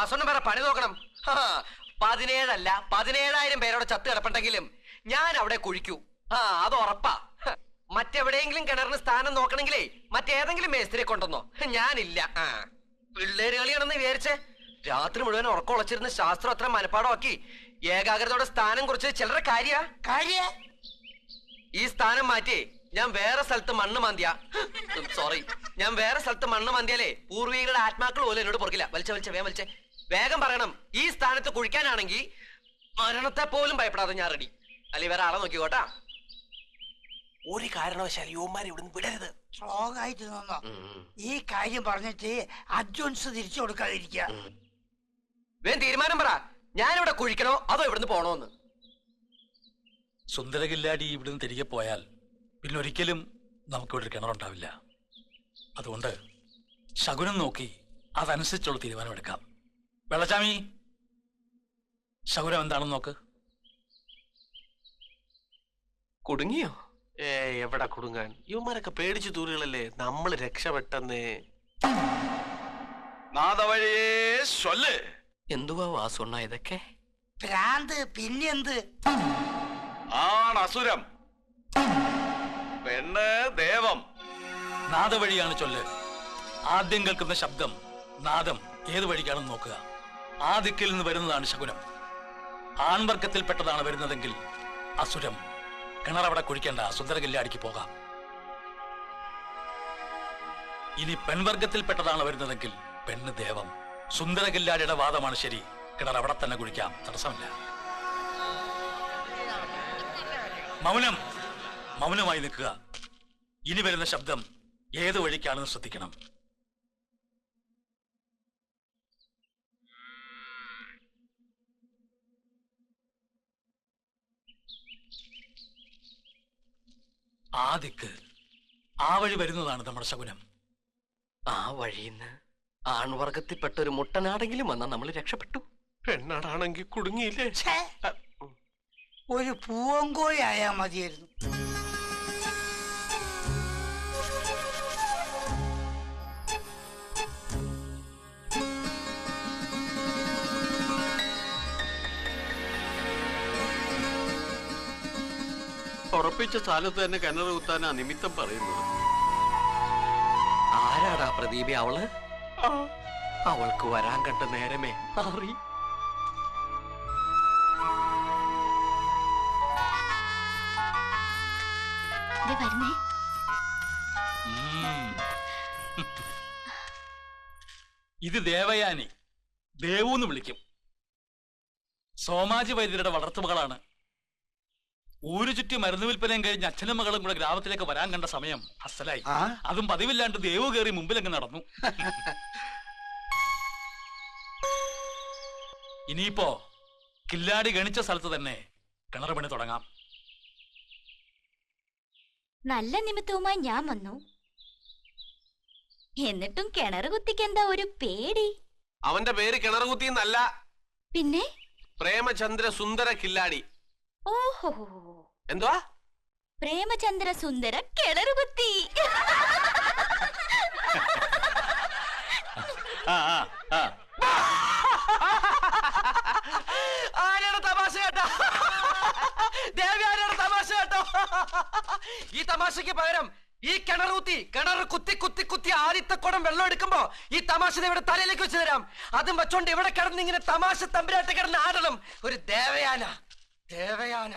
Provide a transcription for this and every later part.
വാസോണ്ണം വേറെ പണി നോക്കണം. പതിനേഴല്ല പതിനേഴായിരം പേരോട് ചത്ത് കിടപ്പുണ്ടെങ്കിലും ഞാൻ അവിടെ കുഴിക്കൂ. ആ അത് ഉറപ്പാ. മറ്റെവിടെയെങ്കിലും കിണറിന് സ്ഥാനം നോക്കണെങ്കിലേ മറ്റേതെങ്കിലും മേസ്ത്രിയെ കൊണ്ടുവന്നോ. ഞാനില്ല. ആ പിള്ളേര് കളിയാണെന്ന് വിചാരിച്ചേ. രാത്രി മുഴുവൻ ഉറക്കം ഉളച്ചിരുന്ന ശാസ്ത്രം അത്ര മനപ്പാടമാക്കി ഏകാഗ്രതയോടെ സ്ഥാനം കുറിച്ച് ചിലരുടെ കാര്യ? കാര്യ? ഈ സ്ഥാനം മാറ്റി ഞാൻ വേറെ സ്ഥലത്ത് മണ്ണ് മാന്തിയ. സോറി ഞാൻ വേറെ സ്ഥലത്ത് മണ്ണ് മാന്തിയാലേ പൂർവികളുടെ ആത്മാക്കൾ പോലും എന്നോട് പുറകില്ല വലിച്ച വലിച്ച വേ വലിച്ചേ. വേഗം പറയണം. ഈ സ്ഥാനത്ത് കുഴിക്കാനാണെങ്കിൽ മരണത്തെ പോലും ഭയപ്പെടാതെ ഞാൻ റെഡി അല്ലെ വേറെ ആളെ നോക്കിക്കോട്ടാ ഒരു കാരണവശാൽ ഇവിടെ ഇവിടുന്ന് വിടരുത്. സ്ട്രോങ് ആയിട്ട് നിന്നോ? ഈ കാര്യം പറഞ്ഞിട്ട് അഡ്വാൻസ് തിരിച്ചു കൊടുക്കാതിരിക്കുക. വേഗം തീരുമാനം പറ. ഞാനിവിടെ കുഴിക്കണോ അതോ ഇവിടുന്ന് പോണോന്ന്? സുന്ദരകില്ലാടി ഇവിടുന്ന് തിരികെ പോയാൽ പിന്നെ ഒരിക്കലും നമുക്കിവിടെ ഒരു കിണറുണ്ടാവില്ല അതുകൊണ്ട് ശകുനം നോക്കി അതനുസരിച്ചുള്ള തീരുമാനമെടുക്കാം വെള്ളച്ചാമി ശൗരം എന്താണെന്ന് നോക്ക്. കുടുങ്ങിയോ? ഏ എവിടെ കുടുങ്ങാൻ? ഇവന്മാരൊക്കെ പേടിച്ചു തൂറുകളല്ലേ നമ്മൾ രക്ഷപ്പെട്ടെന്നേ നാദവഴിയേ ചൊല്ല് എന്തുവാ വാസുണ്ണ ഇതൊക്കെ? ഭ്രാന്ത് പിന്നെന്ത്? ആണ് അസുരം പെണ്ണ് ദേവം. നാദവഴിയാണ് ചൊല്ല്. ആദ്യം കേൾക്കുന്ന ശബ്ദം നാദം. ഏത് വഴിക്കാണെന്ന് നോക്കുക. ആ ദിക്കിൽ നിന്ന് വരുന്നതാണ് ശകുനം. ആൺവർഗത്തിൽപ്പെട്ടതാണ് വരുന്നതെങ്കിൽ അസുരം. കിണറവിടെ കുഴിക്കേണ്ട. സുന്ദരകില്ലാടിക്ക് പോകാം. ഇനി പെൺവർഗത്തിൽപ്പെട്ടതാണ് വരുന്നതെങ്കിൽ പെണ്ണ് ദേവം. സുന്ദരകില്ലാടിയുടെ വാദമാണ് ശരി. കിണർ അവിടെ തന്നെ കുഴിക്കാം. തടസ്സമില്ല. മൗനം. മൗനമായി നിൽക്കുക. ഇനി വരുന്ന ശബ്ദം ഏത് വഴിക്കാണെന്ന് ശ്രദ്ധിക്കണം. ആ ദിക്ക് ആ വഴി വരുന്നതാണ് നമ്മുടെ ശകുനം. ആ വഴിയിന്ന് ആൺവർഗത്തിൽപ്പെട്ട ഒരു മുട്ടനാടെങ്കിലും വന്നാൽ നമ്മൾ രക്ഷപ്പെട്ടു. പെണ്ണാടാണെങ്കിൽ കുടുങ്ങിയില്ലേ? ഒരു പൂവങ്കോയായാ മതിയായിരുന്നു. ഉറപ്പിച്ച സ്ഥലത്ത് തന്നെ കിണർ കുത്താനാ നിമിത്തം പറയുന്നത്. ആരാടാ പ്രദീപി അവൾ? അവൾക്ക് വരാൻ കണ്ട നേരമേ അറി ഇത് ദേവയാനി. ദേവു എന്ന് വിളിക്കും. സോമാജി വൈദ്യരുടെ വളർത്തുമകളാണ്. ഊരു ചുറ്റി മരുന്ന് വിൽപ്പനയും കഴിഞ്ഞ് അച്ഛനും മകളും കൂടെ ഗ്രാമത്തിലേക്ക് വരാൻ കണ്ട സമയം അസലായി. അതും പതിവില്ലാണ്ട് ദേവ് കയറി മുമ്പിലങ്ങ് നടന്നു. ഇനിയിപ്പോ കില്ലാടി ഗണിച്ച സ്ഥലത്ത് തന്നെ കിണർ പണി തുടങ്ങാം. നല്ല നിമിത്തവുമായി ഞാൻ വന്നു. എന്നിട്ടും കിണറ് കുത്തിക്കെന്താ ഒരു പേടി? അവന്റെ പേര് കിണർ കുത്തി എന്നല്ല പിന്നെ? പ്രേമചന്ദ്ര സുന്ദര കില്ലാടി. ഓഹോ. എന്തുവാ? പ്രേമചന്ദ്ര സുന്ദര കിണറ് കുത്തി ആ ആ ആ. ആരാണ് തമാശ കേട്ടോ? ദേവി ആരാണ് തമാശ കേട്ടോ? ഈ തമാശക്ക് പകരം ഈ കിണർ കുത്തി കിണർ കുത്തി കുത്തി കുത്തി ആദ്യത്തെ കുടം വെള്ളം എടുക്കുമ്പോ ഈ തമാശ ഇവിടെ തലയിലേക്ക് വെച്ച് തരാം. അതും വെച്ചോണ്ട് ഇവിടെ കിടന്ന് ഇങ്ങനെ തമാശ തമ്പുരാട്ട് കിടന്ന് ആടണം. ഒരു ദേവയാന. ദേവയാന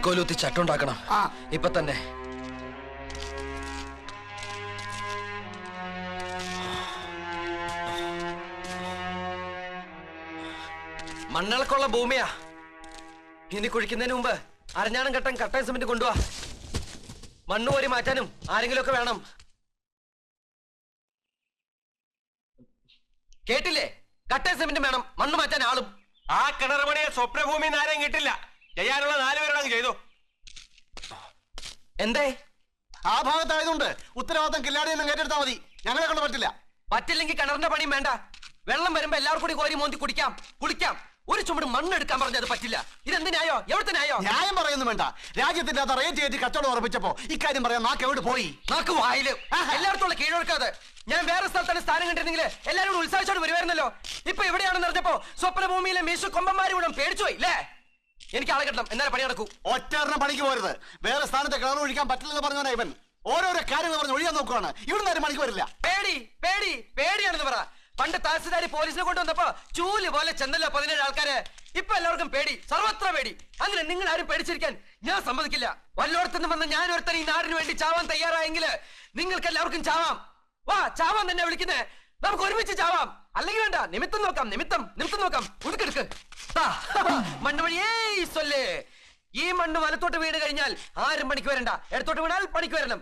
വൈക്കോലൂത്തി ചട്ടുണ്ടാക്കണം. ആ. ഇപ്പൊ തന്നെ. മണ്ണിളക്കുള്ള ഭൂമിയാ. ഇനി കുഴിക്കുന്നതിന് മുമ്പ് അരഞ്ഞാണം കെട്ടാൻ കട്ടൻ സിമെന്റ് കൊണ്ടുവാ. മണ്ണ് കോരി മാറ്റാനും ആരെങ്കിലും ഒക്കെ വേണം. കേട്ടില്ലേ? കട്ടൻ സിമെന്റ് വേണം. മണ്ണ് മാറ്റാൻ ആളും. ആ കിണർ പണിയെ സ്വപ്നഭൂമി ആരെയും കിട്ടില്ല ചെയ്യാനുള്ള നാലുപേരോട് അങ്ങ് ചെയ്തു. എന്തേ? ആ ഭാഗത്തായതുകൊണ്ട് ഉത്തരവാദിത്തം കില്ലാടി ഒന്നും ഏറ്റെടുത്താൽ മതി. ഞങ്ങളെ കൊണ്ട് പറ്റില്ല. പറ്റില്ലെങ്കിൽ കിണറിന്റെ പണിയും വേണ്ട. വെള്ളം വരുമ്പോ എല്ലാവർക്കും കൂടി കോരി മോന്തി കുടിക്കാം. കുളിക്കാം. ഒരു ചുമട് മണ്ണെടുക്കാൻ പറഞ്ഞത് പറ്റില്ല. ഇതെന്ത് ന്യായോ എവിടുത്തെ ന്യായോ ന്യായം പറയുന്നു വേണ്ട. രാജ്യത്തിന്റെ അത് റേറ്റ് കയറ്റി കച്ചവടം ഉറപ്പിച്ചപ്പോ ഇക്കാര്യം പറയാൻ നാക്ക് എവിടെ പോയി? നാക്ക് വായിൽ. എല്ലായിടത്തുള്ള കീഴൊടുക്കാതെ ഞാൻ വേറെ സ്ഥലത്താണ് സ്ഥാനം കണ്ടിരുന്നെങ്കിൽ എല്ലാവരും കൂടി ഉത്സാഹിച്ചോട് വരുമായിരുന്നല്ലോ ഇപ്പൊ എവിടെയാണെന്ന് അറിഞ്ഞപ്പോ സ്വപ്നഭൂമിയിലെ മീശു കൊമ്പന്മാരും കൂടെ പേടിച്ചു പോയി അല്ലേ എനിക്ക് ആളെ കിട്ടണം. എന്നാലും പണി നടക്കൂ. ഒറ്ററിനെ പണിക്ക് പോരുത്. വേറെ സ്ഥാനത്ത് കിണർ ഒഴിക്കാൻ പറ്റില്ലെന്ന് പറഞ്ഞവനാ ഇവൻ. ഓരോരോ കാര്യങ്ങൾ പറഞ്ഞ് ഒഴിയാൻ നോക്കുവാണ്. ഇവിടുന്ന് ആരും പണിക്ക് വരില്ല. പേടി പേടി പേടിയാണെന്ന് പറ. പണ്ട് തഹസിൽദാരി പോലീസിനെ കൊണ്ടുവന്നപ്പോ ചൂൽ പോലെ ചെന്നല്ലോ പതിനേഴ് ആൾക്കാര്. ഇപ്പൊ എല്ലാവർക്കും പേടി സർവത്ര പേടി. അങ്ങനെ നിങ്ങൾ ആരും പേടിച്ചിരിക്കാൻ ഞാൻ സമ്മതിക്കില്ല. വല്ലോടത്തുനിന്ന് വന്ന ഞാൻ ഒരുത്തൻ ഈ നാടിന് വേണ്ടി ചാവാൻ തയ്യാറായെങ്കിൽ നിങ്ങൾക്ക് എല്ലാവർക്കും ചാവാം. വാ ചാവാൻ തന്നെ വിളിക്കുന്നേ. നമുക്ക് ഒരുമിച്ച് ചാവാം. അല്ലെങ്കിൽ വേണ്ട നിമിത്തം നോക്കാം നിമിത്തം നിമിത്തം നോക്കാം. ഉടുക്കെടുക്ക് മണ്ണ് വഴിയേ സൊല്ലേ ഈ മണ്ണ് വലത്തോട്ട് വീണ് കഴിഞ്ഞാൽ ആരും പണിക്ക് വരണ്ട. ഇടത്തോട്ട് വീണാൽ പണിക്ക് വരണം.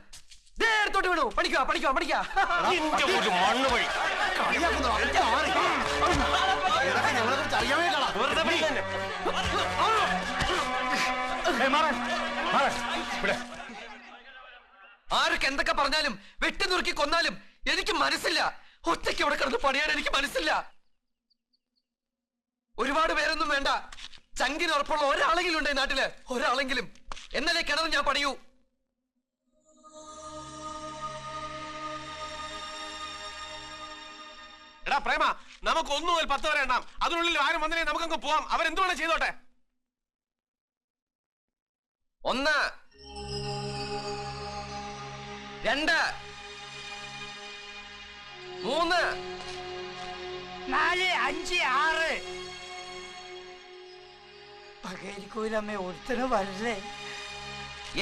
ോട്ട് ഇടത്തോട്ട് വീണു. പഠിക്കുക പഠിക്കുക പണിക്കാ മണ്ണ് വഴി. ആരൊക്കെ എന്തൊക്കെ പറഞ്ഞാലും വെട്ടി നുറുക്കി കൊന്നാലും എനിക്ക് മനസ്സില്ല. ഒറ്റയ്ക്ക് അവിടെ കിടന്ന് പണിയാൻ എനിക്ക് മനസ്സില്ല. ഒരുപാട് പേരൊന്നും വേണ്ട. ചങ്കിന് ഉറപ്പുള്ള ഒരാളെങ്കിലും ഉണ്ട് ഈ നാട്ടിൽ. ഒരാളെങ്കിലും. എന്നാലേ കിണർ ഞാൻ പണിയൂ? എടാ പ്രേമ നമുക്ക് ഒന്നു മുതൽ പത്ത് വരെ എണ്ണാം. അതിനുള്ളിൽ ആരും വന്നില്ലേ നമുക്കങ്ങ് പോവാം. അവരെന്ത് വേണം ചെയ്തോട്ടെ. ഒന്ന് രണ്ട് മൂന്ന്. നാല് അഞ്ച് ആറ്. പകരിക്കൂലമ്മ ഒരുത്തന് വരല്ലേ?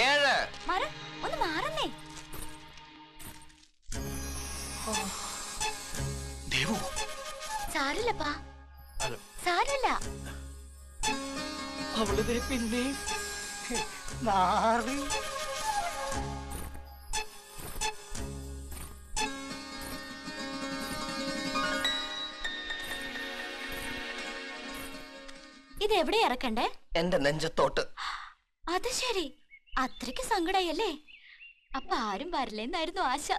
ഏഴ്. ഒന്ന് മാറന്നേ ദേവു. സാരില്ലപ്പാ. സാരില്ല. അവളിതേ പിന്നെ നാറി. ഇത് എവിടെ ഇറക്കണ്ടേ? എന്റെ നെഞ്ചത്തോട്ട്. അത് ശരി. അത്രയ്ക്ക് സങ്കടായല്ലേ? അപ്പൊ ആരും വരില്ലെന്നായിരുന്നു ആശ.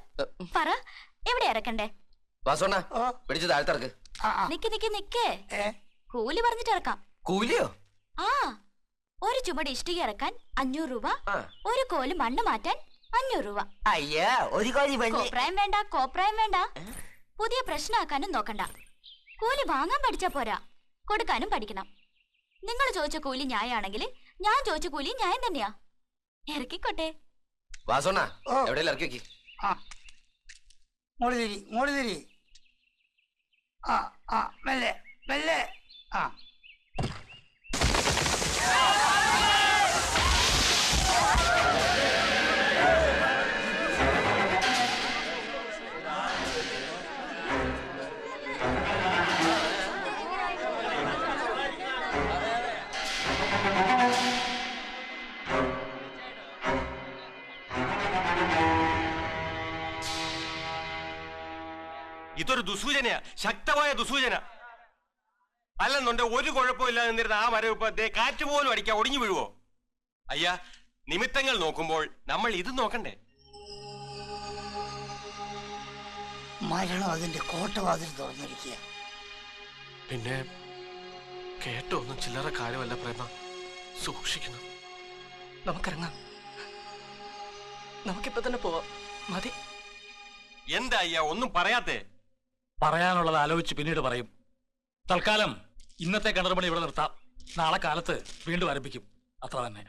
പറ എവിടെ ഇറക്കണ്ടേ. പിടിച്ച് താഴ്ത്തിറക്ക്. നിക്ക് നിക്ക് നിക്കേ. കൂലി പറഞ്ഞിട്ട് ഇറക്കാം. കൂലിയോ? ആ. ഒരു ചുമട് ഇഷ്ടിക ഇറക്കാൻ അഞ്ഞൂറ് രൂപ ഒരു കോൽ മണ്ണ് മാറ്റാൻ അഞ്ഞൂറ് രൂപ. അയ്യാ ഒരു കോഴി കോപ്രായം വേണ്ട കോപ്രായം വേണ്ട. പുതിയ പ്രശ്നമാക്കാനും നോക്കണ്ട. കൂലി വാങ്ങാൻ പഠിച്ചാ പോരാ. കൊടുക്കാനും പഠിക്കണം. നിങ്ങൾ ചോദിച്ച കൂലി ന്യായാണെങ്കിൽ ഞാൻ ചോദിച്ച കൂലി ന്യായം തന്നെയാ. ഇറക്കിക്കോട്ടെ. വാസോണ്ണ ഓ. എവിടെയെങ്കിലും ഇറക്കി വെക്കി. ആ. മോളി തിരി ആ ആ മെല്ലെ മെല്ലെ. ആ. ദുസൂചനയാ. ശക്തമായ ദുസൂചന. അല്ലെന്നുണ്ട് ഒരു കുഴപ്പമില്ല നിന്നിരുന്ന ആ മരം ഇപ്പൊ ദേ കാറ്റ് പോലും അടിക്കാൻ ഒടിഞ്ഞു വീഴുവോ? അയ്യാ നിമിത്തങ്ങൾ നോക്കുമ്പോൾ നമ്മൾ ഇത് നോക്കണ്ടേ? മരണം അതിന്റെ കോട്ടവാതിൽ തുറന്നിരിക്കുക. പിന്നെ കേട്ടോ ഒന്നും ചില്ലറ കാര്യമല്ല പ്രേമ. സൂക്ഷിക്കണം. നമുക്കിറങ്ങാം. നമുക്കിപ്പോ തന്നെ പോവാം. മതി. എന്താ അയ്യാ ഒന്നും പറയാത്തേ? പറയാനുള്ളത് ആലോചിച്ച് പിന്നീട് പറയും. തൽക്കാലം ഇന്നത്തെ കിണർ പണി ഇവിടെ നിർത്താം. നാളെ കാലത്ത് വീണ്ടും ആരംഭിക്കും. അത്ര തന്നെ.